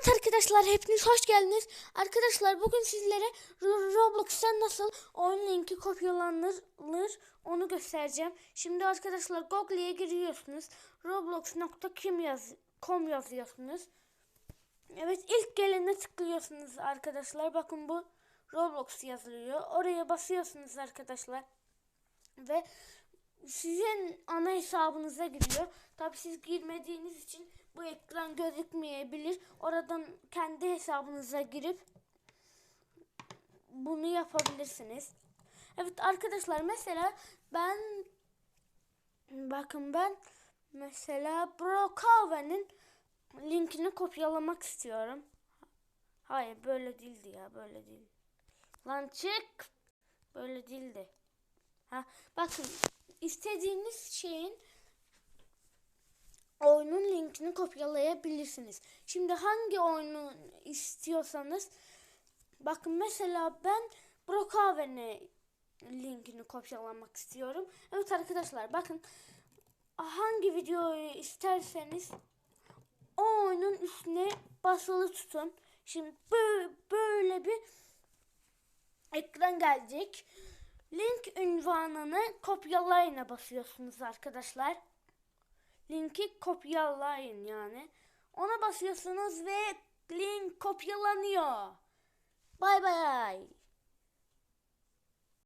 Evet arkadaşlar hepiniz hoş geldiniz. Arkadaşlar bugün sizlere Ro- Roblox'tan nasıl oyun linki kopyalanır onu göstereceğim. Şimdi arkadaşlar Google'ye giriyorsunuz. roblox.com yaz com yazıyorsunuz. Evet ilk gelene tıklıyorsunuz arkadaşlar. Bakın bu Roblox yazılıyor. Oraya basıyorsunuz arkadaşlar. Ve sizin ana hesabınıza giriyor. Tabi siz girmediğiniz için bu ekran gözükmeyebilir. Oradan kendi hesabınıza girip bunu yapabilirsiniz. Evet arkadaşlar mesela ben bakın ben mesela Brokaven'in linkini kopyalamak istiyorum. Hayır böyle değildi ya böyle değil. Lan çık. Böyle değildi. Ha, bakın istediğiniz şeyin oyunun linkini kopyalayabilirsiniz. Şimdi hangi oyunu istiyorsanız bakın mesela ben Brookhaven'e linkini kopyalamak istiyorum. Evet arkadaşlar bakın hangi videoyu isterseniz o oyunun üstüne basılı tutun. Şimdi bö- böyle bir ekran gelecek. Link ünvanını kopyalayına basıyorsunuz arkadaşlar. Linki kopyalayın yani. Ona basıyorsunuz ve link kopyalanıyor. Bay bay.